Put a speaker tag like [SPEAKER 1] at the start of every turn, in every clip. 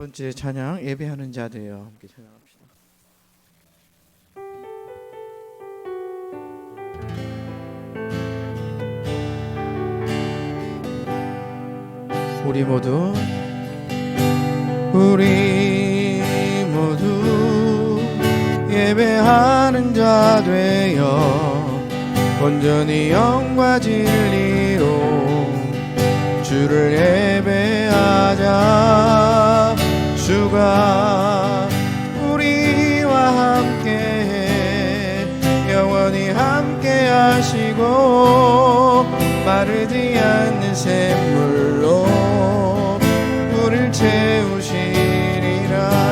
[SPEAKER 1] 번째 찬양 예배하는 자들요 함께 찬양합시다. 우리 모두 우리 모두 예배하는 자 되어 온전히 영과 진리로 주를 예배하자 주가 우리와 함께 영원히 함께 하시고 마르지 않는 샘물로 우리를 채우시리라.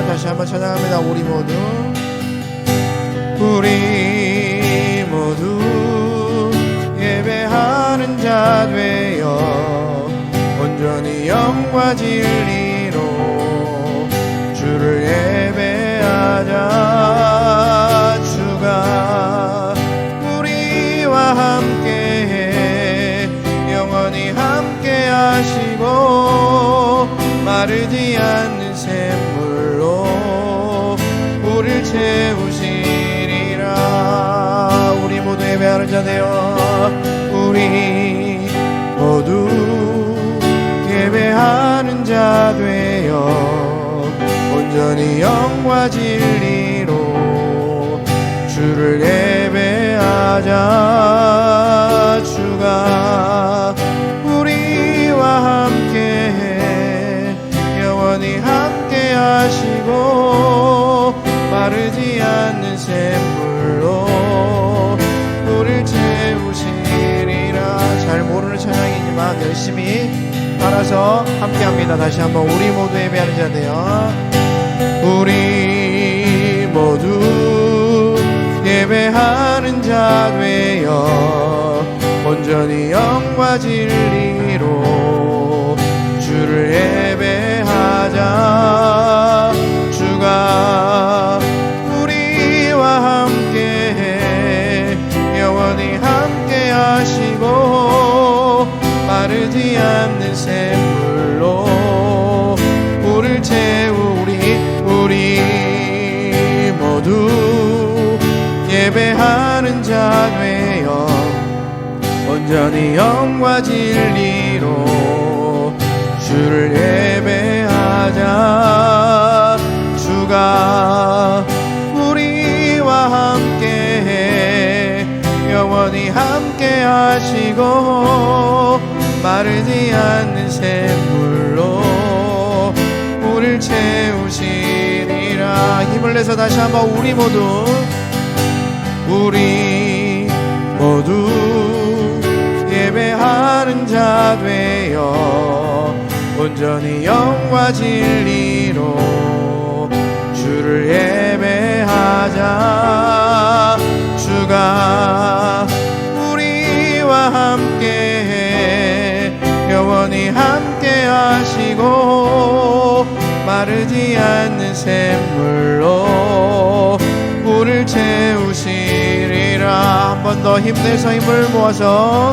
[SPEAKER 1] 다시 한번 찬양합니다. 우리 모두. 우리 모두 예배하는 자 되어 온전히 영과 진리 예배하자 주가 우리와 함께 영원히 함께 하시고 마르지 않는 샘물로 우리를 채우시리라. 우리 모두 예배하는 자 되어 우리 온전히 영과 진리로 주를 예배하자. 주가 우리와 함께 영원히 함께 하시고 마르지 않는 샘물로 우리를 채우시리라. 잘 모르는 찬양이지만 열심히 따라서 함께합니다. 다시 한번 우리 모두 예배하는 자되요 우리 모두 예배하는 자 되어 온전히 영과 진리 온전히 영과 진리로 주를 예배하자. 주가 우리와 함께 영원히 함께 하시고 마르지 않는 샘물로 우리를 채우시리라. 힘을 내서 다시 한번 우리 모두 우리 자 되어 온전히 영과 진리로 주를 예배하자. 주가 우리와 함께 영원히 함께 하시고 마르지 않는 샘물로 우리를 채우시리라. 한 번 더 힘내서 힘을 모아서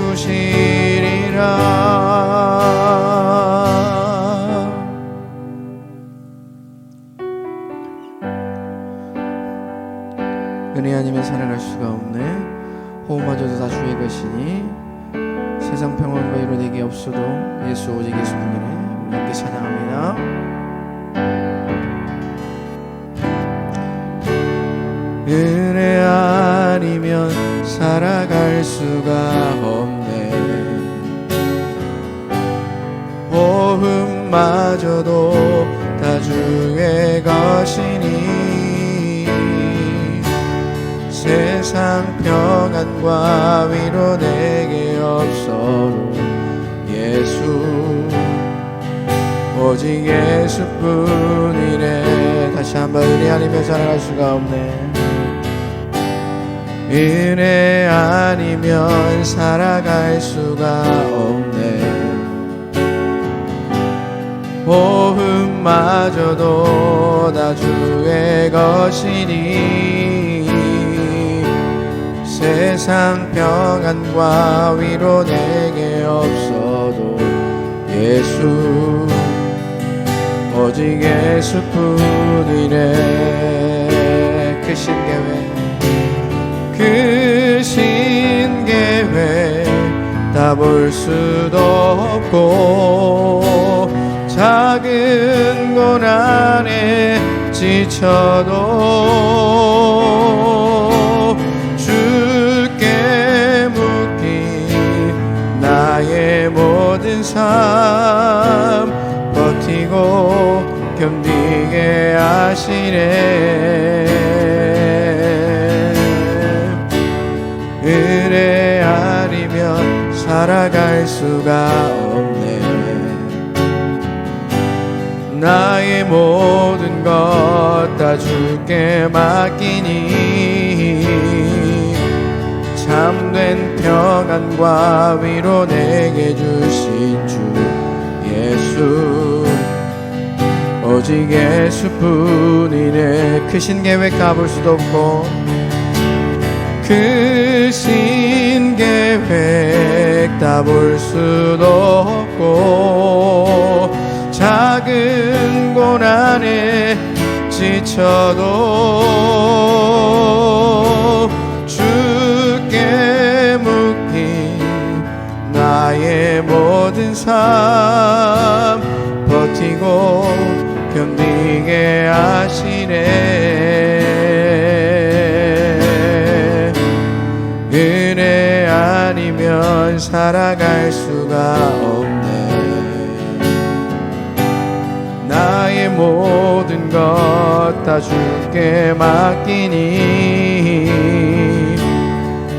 [SPEAKER 1] 시리라. 은혜 아니면 살아갈 수가 없네. 호흡마저도 다 주의 것이니 세상 평안과 이루 내게 없어도 예수 오직 예수 뿐이네. 우리 함께 찬양합니다. 은혜 아니면 살아갈 수가 없 마저도 다 주의 것이니 세상 평안과 위로 내게 없어도 예수 오직 예수뿐이네. 다시 한번 은혜 아니면 살아갈 수가 없네. 은혜 아니면 살아갈 수가 없네 호흡마저도 다 주의 것이니 세상 평안과 위로 내게 없어도 예수 오직 예수뿐이네 크신 계획 크신 계획 다 볼 수도 없고 작은 고난에 지쳐도 주께 묻기 나의 모든 삶 버티고 견디게 하시네. 은혜 아니면 살아갈 수가 없 나의 모든 것 다 주께 맡기니. 참된 평안과 위로 내게 주신 주 예수. 오직 예수뿐이네 크신 계획 다볼 수도 없고 크신 계획 다 볼 수도 없고 작은 고난에 지쳐도 주께 묻기 나의 모든 삶 버티고 견디게 하시네. 은혜 아니면 살아갈 수가 없 모든 것 다 주께 맡기니.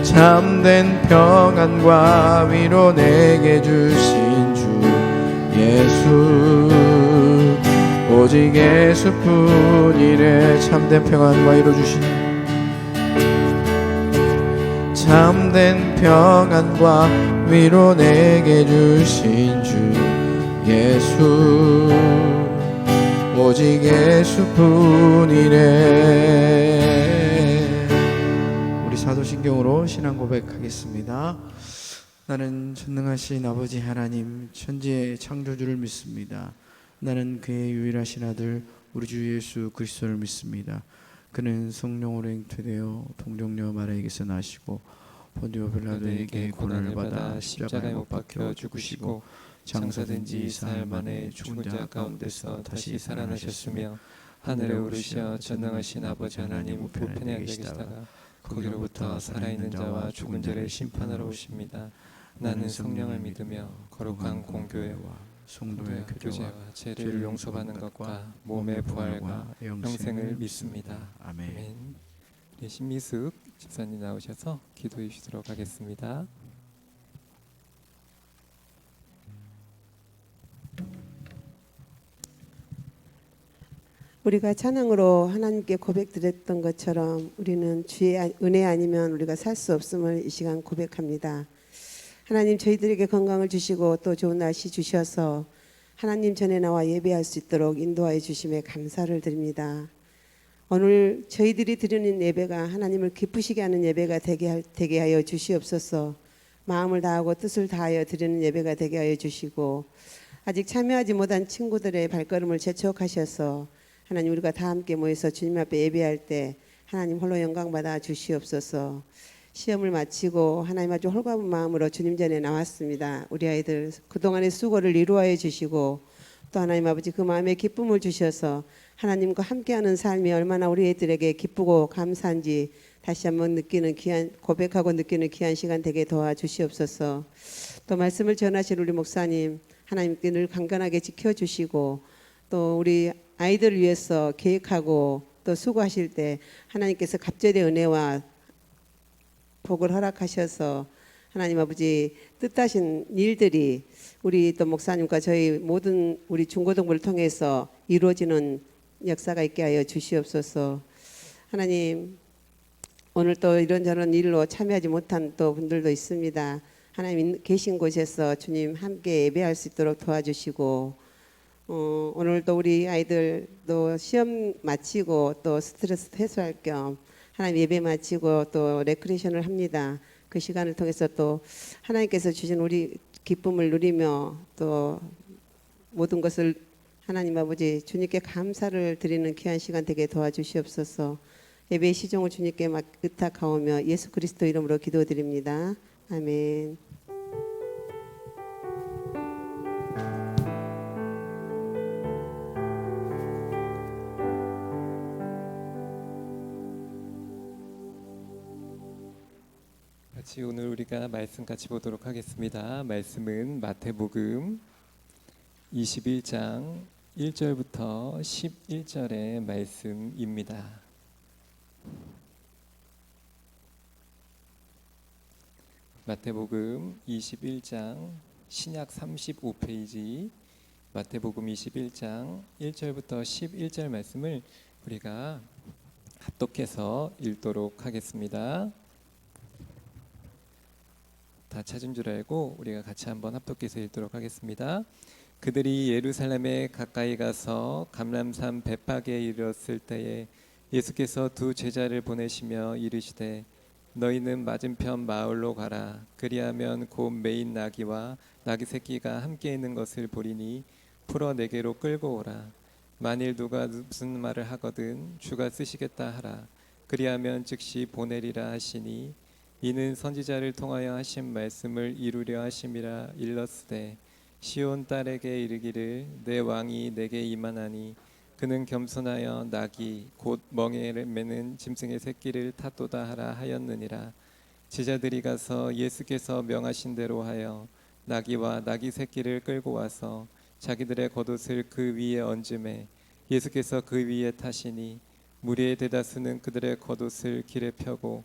[SPEAKER 1] 참된 평안과 위로 내게 주신 주 예수. 오직 예수뿐 이래 참된 평안과 위로 주신 참된 평안과 위로 내게 주신 주 예수 오직 예수뿐이네. 우리 사도신경으로 신앙 고백하겠습니다. 나는 전능하신 아버지 하나님 천지의 창조주를 믿습니다. 나는 그의 유일하신 아들 우리 주 예수 그리스도를 믿습니다. 그는 성령으로 잉태되어 동정녀 마리아에게서 나시고 본디오 빌라도에게 고난을 받아 십자가에 못 박혀 죽으시고 장사된 지 사흘 만에 죽은 자 가운데서 다시 살아나셨으며 하늘에 오르셔 전능하신 아버지 하나님 우편에 계시다가 거기로부터 살아있는 자와 죽은 자를 심판하러 오십니다. 나는 성령을 믿으며 거룩한 공교회와 성도의 교제와
[SPEAKER 2] 죄를 용서받는 것과 몸의 부활과 영생을 믿습니다.
[SPEAKER 1] 아멘.
[SPEAKER 2] 아멘. 네, 신미숙 집사님 나오셔서 기도해 주시도록 하겠습니다.
[SPEAKER 3] 우리가 찬양으로 하나님께 고백드렸던 것처럼 우리는 주의 아- 은혜 아니면 우리가 살 수 없음을 이 시간 고백합니다. 하나님 저희들에게 건강을 주시고 또 좋은 날씨 주셔서 하나님 전에 나와 예배할 수 있도록 인도하여 주심에 감사를 드립니다. 오늘 저희들이 드리는 예배가 하나님을 기쁘시게 하는 예배가 되게, 할- 되게 하여 주시옵소서. 마음을 다하고 뜻을 다하여 드리는 예배가 되게 하여 주시고 아직 참여하지 못한 친구들의 발걸음을 재촉하셔서 하나님 우리가 다 함께 모여서 주님 앞에 예배할 때 하나님 홀로 영광 받아 주시옵소서. 시험을 마치고 하나님 아주 홀가분 마음으로 주님 전에 나왔습니다. 우리 아이들 그동안의 수고를 이루어해 주시고 또 하나님 아버지 그 마음에 기쁨을 주셔서 하나님과 함께하는 삶이 얼마나 우리 애들에게 기쁘고 감사한지 다시 한번 느끼는 귀한 고백하고 느끼는 귀한 시간 되게 도와주시옵소서. 또 말씀을 전하실 우리 목사님 하나님께 늘 강건하게 지켜주시고 또 우리 아이들을 위해서 계획하고 또 수고하실 때 하나님께서 갑절의 은혜와 복을 허락하셔서 하나님 아버지 뜻하신 일들이 우리 또 목사님과 저희 모든 우리 중고등부를 통해서 이루어지는 역사가 있게 하여 주시옵소서. 하나님 오늘 또 이런저런 일로 참여하지 못한 또 분들도 있습니다. 하나님 있- 계신 곳에서 주님 함께 예배할 수 있도록 도와주시고 어, 오늘 또 우리 아이들도 시험 마치고 또 스트레스 해소할 겸 하나님 예배 마치고 또 레크레이션을 합니다. 그 시간을 통해서 또 하나님께서 주신 우리 기쁨을 누리며 또 모든 것을 하나님 아버지 주님께 감사를 드리는 귀한 시간 되게 도와주시옵소서. 예배의 시종을 주님께 막 의탁하오며 예수 그리스도 이름으로 기도드립니다. 아멘.
[SPEAKER 2] 우리가 말씀 같이 보도록 하겠습니다. 말씀은 마태복음 21장 1절부터 11절의 말씀입니다. 마태복음 21장 신약 35페이지 마태복음 21장 1절부터 11절 말씀을 우리가 합독해서 읽도록 하겠습니다. 다 찾은 줄 알고 우리가 같이 한번 합독해서 읽도록 하겠습니다. 그들이 예루살렘에 가까이 가서 감람산 베팍에 이르렀을 때에 예수께서 두 제자를 보내시며 이르시되 너희는 맞은편 마을로 가라. 그리하면 곧 메인 나귀와 나귀 새끼가 함께 있는 것을 보리니 풀어 내게로 끌고 오라. 만일 누가 무슨 말을 하거든 주가 쓰시겠다 하라. 그리하면 즉시 보내리라 하시니 이는 선지자를 통하여 하신 말씀을 이루려 하심이라 일렀으되 시온 딸에게 이르기를 내 왕이 내게 임하나니 그는 겸손하여 낙이 곧 멍에를 매는 짐승의 새끼를 탔도다 하라 하였느니라. 제자들이 가서 예수께서 명하신 대로 하여 나귀와 나귀 새끼를 끌고 와서 자기들의 겉옷을 그 위에 얹음에 예수께서 그 위에 타시니 무리의 대다수는 그들의 겉옷을 길에 펴고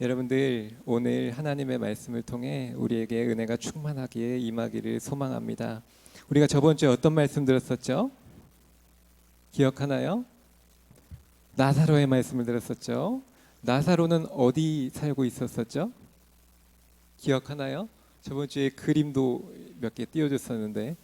[SPEAKER 2] 여러분들 오늘 하나님의 말씀을 통해 우리에게 은혜가 충만하게 임하기를 소망합니다. 우리가 저번 주에 어떤 말씀 들었었죠? 기억하나요? 나사로의 말씀을 들었었죠. 나사로는 어디 살고 있었었죠? 기억하나요? 저번 주에 그림도 몇 개 띄워줬었는데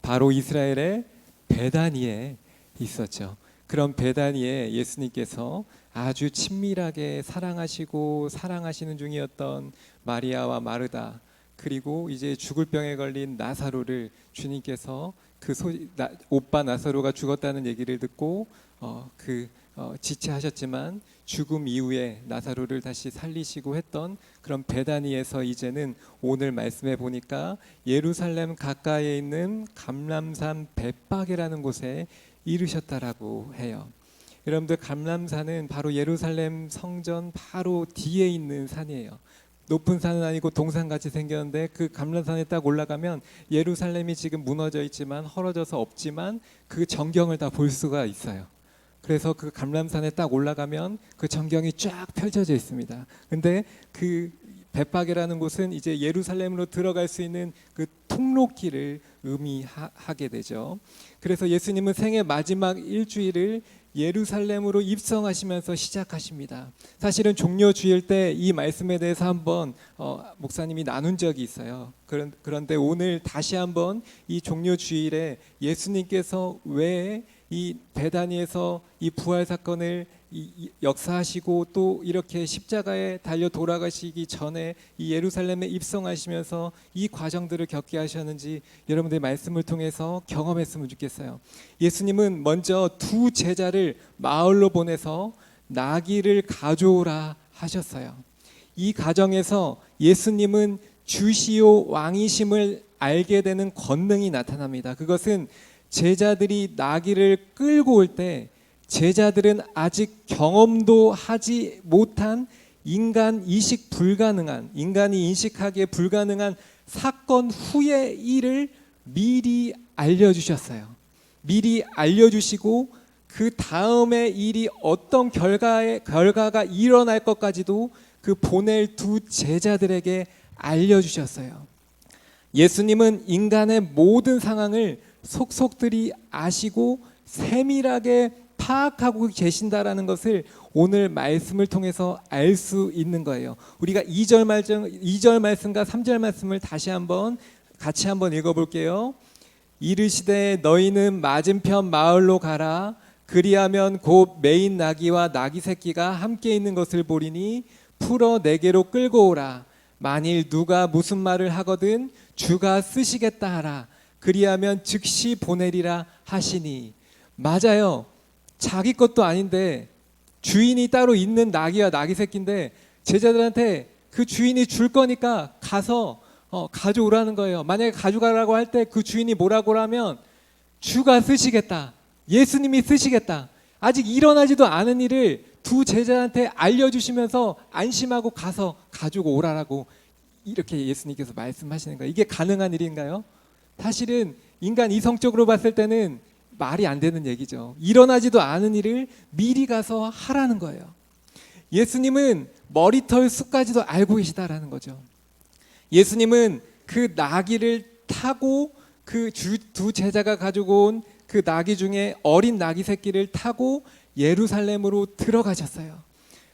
[SPEAKER 2] 바로 이스라엘의 베다니에 있었죠. 그런 베다니에 예수님께서 아주 친밀하게 사랑하시고 사랑하시는 중이었던 마리아와 마르다 그리고 이제 죽을 병에 걸린 나사로를 주님께서 그 소, 나, 오빠 나사로가 죽었다는 얘기를 듣고 어, 그 어, 지체하셨지만 죽음 이후에 나사로를 다시 살리시고 했던 그런 베다니에서 이제는 오늘 말씀해 보니까 예루살렘 가까이에 있는 감람산 벳박이라는 곳에 이르셨다라고 해요. 여러분들 감람산은 바로 예루살렘 성전 바로 뒤에 있는 산이에요. 높은 산은 아니고 동산같이 생겼는데 그 감람산에 딱 올라가면 예루살렘이 지금 무너져 있지만 헐어져서 없지만 그 전경을 다 볼 수가 있어요. 그래서 그 감람산에 딱 올라가면 그 전경이 쫙 펼쳐져 있습니다. 근데 그 벳박이라는 곳은 이제 예루살렘으로 들어갈 수 있는 그 통로길을 의미하게 되죠. 그래서 예수님은 생애 마지막 일주일을 예루살렘으로 입성하시면서 시작하십니다. 사실은 종려 주일 때 이 말씀에 대해서 한번 어, 목사님이 나눈 적이 있어요. 그런, 그런데 오늘 다시 한번 이 종려 주일에 예수님께서 왜 이 베다니에서 이 부활 사건을 역사하시고 또 이렇게 십자가에 달려 돌아가시기 전에 이 예루살렘에 입성하시면서 이 과정들을 겪게 하셨는지 여러분들 말씀을 통해서 경험했으면 좋겠어요. 예수님은 먼저 두 제자를 마을로 보내서 나귀를 가져오라 하셨어요. 이 가정에서 예수님은 주시오 왕이심을 알게 되는 권능이 나타납니다. 그것은 제자들이 나귀를 끌고 올때 제자들은 아직 경험도 하지 못한 인간 이식 불가능한 인간이 인식하기에 불가능한 사건 후의 일을 미리 알려주셨어요. 미리 알려주시고 그 다음에 일이 어떤 결과에 결과가 일어날 것까지도 그 보낼 두 제자들에게 알려주셨어요. 예수님은 인간의 모든 상황을 속속들이 아시고 세밀하게 파악하고 계신다라는 것을 오늘 말씀을 통해서 알 수 있는 거예요. 우리가 2절 말씀 2절 말씀과 3절 말씀을 다시 한번 같이 한번 읽어 볼게요. 이르시되 너희는 맞은편 마을로 가라. 그리하면 곧 메인 나귀와 나귀 새끼가 함께 있는 것을 보리니 풀어 내게로 끌고 오라. 만일 누가 무슨 말을 하거든 주가 쓰시겠다 하라. 그리하면 즉시 보내리라 하시니. 맞아요 자기 것도 아닌데 주인이 따로 있는 나귀와 나귀 새끼인데 제자들한테 그 주인이 줄 거니까 가서 어, 가져오라는 거예요. 만약에 가져가라고 할 때 그 주인이 뭐라고 하면 주가 쓰시겠다. 예수님이 쓰시겠다. 아직 일어나지도 않은 일을 두 제자한테 알려주시면서 안심하고 가서 가지고 오라라고 이렇게 예수님께서 말씀하시는 거예요. 이게 가능한 일인가요? 사실은 인간 이성적으로 봤을 때는 말이 안 되는 얘기죠. 일어나지도 않은 일을 미리 가서 하라는 거예요. 예수님은 머리털 숱까지도 알고 계시다라는 거죠. 예수님은 그 나귀를 타고 그 두 제자가 가지고 온 그 나귀 중에 어린 나귀 새끼를 타고 예루살렘으로 들어가셨어요.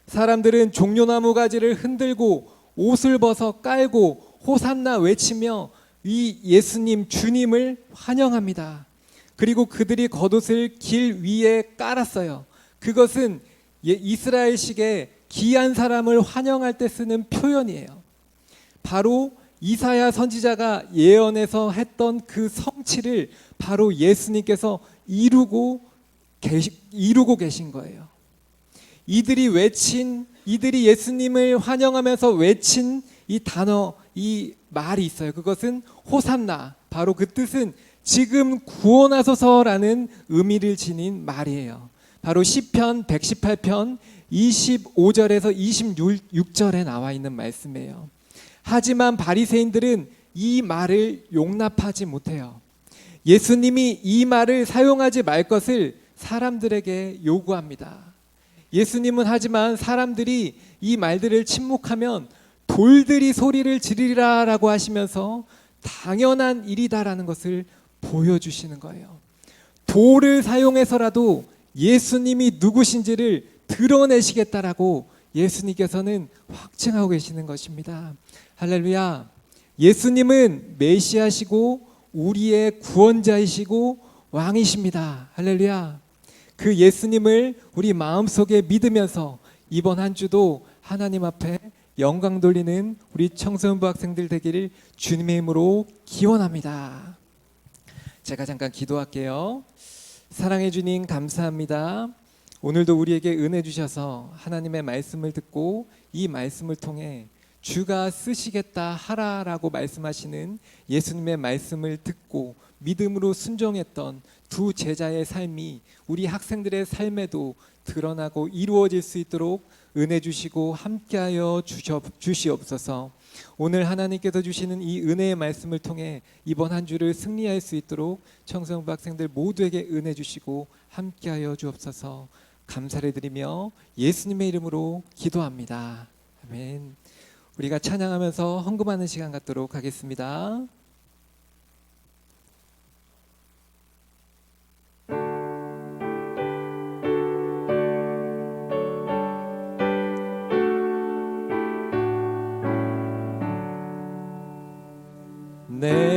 [SPEAKER 2] 사람들은 종려나무 가지를 흔들고 옷을 벗어 깔고 호산나 외치며 이 예수님 주님을 환영합니다. 그리고 그들이 겉옷을 길 위에 깔았어요. 그것은 예- 이스라엘식의 귀한 사람을 환영할 때 쓰는 표현이에요. 바로 이사야 선지자가 예언해서 했던 그 성취를 바로 예수님께서 이루고 계시, 이루고 계신 거예요. 이들이 외친 이들이 예수님을 환영하면서 외친 이 단어 이 말이 있어요. 그것은 호산나. 바로 그 뜻은 지금 구원하소서라는 의미를 지닌 말이에요. 바로 시편 118편 25절에서 26절에 나와 있는 말씀이에요. 하지만 바리새인들은 이 말을 용납하지 못해요. 예수님이 이 말을 사용하지 말 것을 사람들에게 요구합니다. 예수님은 하지만 사람들이 이 말들을 침묵하면 돌들이 소리를 지르리라라고 하시면서 당연한 일이다라는 것을 보여주시는 거예요. 돌을 사용해서라도 예수님이 누구신지를 드러내시겠다라고 예수님께서는 확증하고 계시는 것입니다. 할렐루야. 예수님은 메시아시고 우리의 구원자이시고 왕이십니다. 할렐루야. 그 예수님을 우리 마음속에 믿으면서 이번 한 주도 하나님 앞에 영광 돌리는 우리 청소년부 학생들 되기를 주님의 이름으로 기원합니다. 제가 잠깐 기도할게요. 사랑해 주님 감사합니다. 오늘도 우리에게 은혜 주셔서 하나님의 말씀을 듣고 이 말씀을 통해 주가 쓰시겠다 하라라고 말씀하시는 예수님의 말씀을 듣고 믿음으로 순종했던 두 제자의 삶이 우리 학생들의 삶에도 드러나고 이루어질 수 있도록 은혜 주시고 함께하여 주시옵소서. 오늘 하나님께서 주시는 이 은혜의 말씀을 통해 이번 한 주를 승리할 수 있도록 청소년부 학생들 모두에게 은혜 주시고 함께하여 주옵소서. 감사를 드리며 예수님의 이름으로 기도합니다. 아멘. 우리가 찬양하면서 헌금하는 시간 갖도록 하겠습니다. 내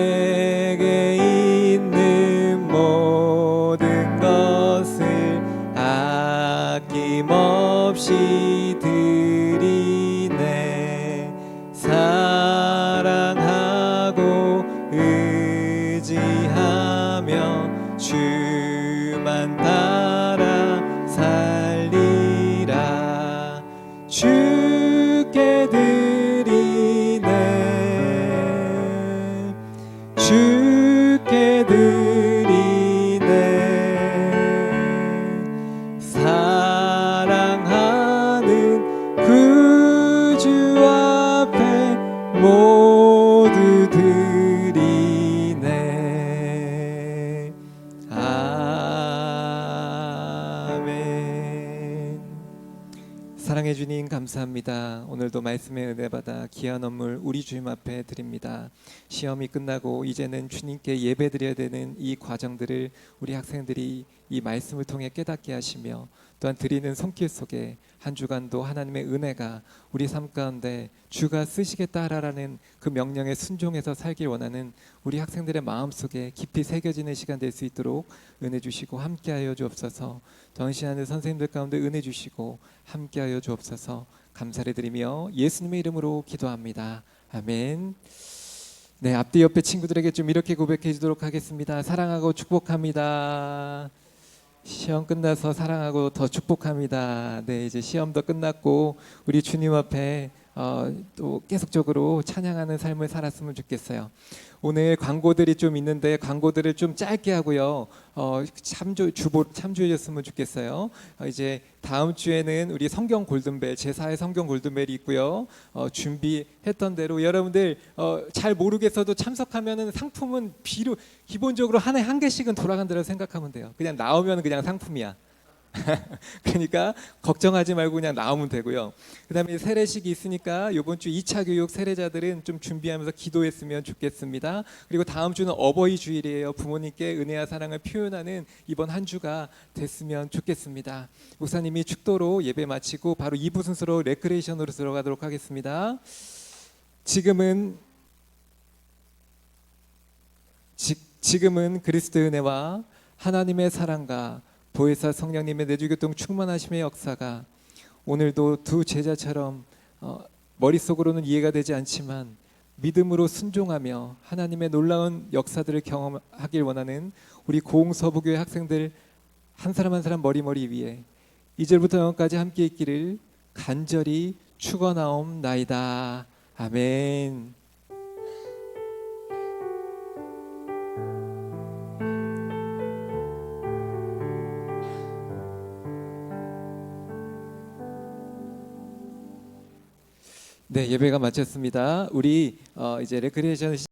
[SPEAKER 2] 귀한 선물 우리 주님 앞에 드립니다. 시험이 끝나고 이제는 주님께 예배 드려야 되는 이 과정들을 우리 학생들이 이 말씀을 통해 깨닫게 하시며 또한 드리는 손길 속에 한 주간도 하나님의 은혜가 우리 삶 가운데 주가 쓰시겠다라는 그 명령에 순종해서 살길 원하는 우리 학생들의 마음 속에 깊이 새겨지는 시간 될 수 있도록 은혜 주시고 함께하여 주옵소서. 전시하는 선생님들 가운데 은혜 주시고 함께하여 주옵소서. 감사를 드리며 예수님의 이름으로 기도합니다. 아멘. 네, 앞뒤 옆에 친구들에게 좀 이렇게 고백해 주도록 하겠습니다. 사랑하고 축복합니다. 시험 끝나서 사랑하고 더 축복합니다. 네, 이제 시험도 끝났고 우리 주님 앞에 어, 또 계속적으로 찬양하는 삶을 살았으면 좋겠어요. 오늘 광고들이 좀 있는데 광고들을 좀 짧게 하고요. 어, 참조 주보 참조해 줬으면 좋겠어요. 어, 이제 다음 주에는 우리 성경 골든벨 제4의 성경 골든벨이 있고요. 어, 준비했던 대로 여러분들 어, 잘 모르겠어도 참석하면은 상품은 비로 기본적으로 한 해 한 개씩은 돌아간다고 생각하면 돼요. 그냥 나오면 그냥 상품이야. 그러니까 걱정하지 말고 그냥 나오면 되고요. 그다음에 세례식이 있으니까 이번 주 2차 교육 세례자들은 좀 준비하면서 기도했으면 좋겠습니다. 그리고 다음 주는 어버이 주일이에요. 부모님께 은혜와 사랑을 표현하는 이번 한 주가 됐으면 좋겠습니다. 목사님이 축도로 예배 마치고 바로 2부 순서로 레크레이션으로 들어가도록 하겠습니다. 지금은 지, 지금은 그리스도의 은혜와 하나님의 사랑과 보혜사 성령님의 내주교통 충만하심의 역사가 오늘도 두 제자처럼 어, 머릿속으로는 이해가 되지 않지만 믿음으로 순종하며 하나님의 놀라운 역사들을 경험하길 원하는 우리 고흥서부교회 학생들 한 사람 한 사람 머리머리 위에 이제부터 영원까지 함께 있기를 간절히 축원하옵나이다. 아멘. 네 예배가 마쳤습니다. 우리 어, 이제 레크리에이션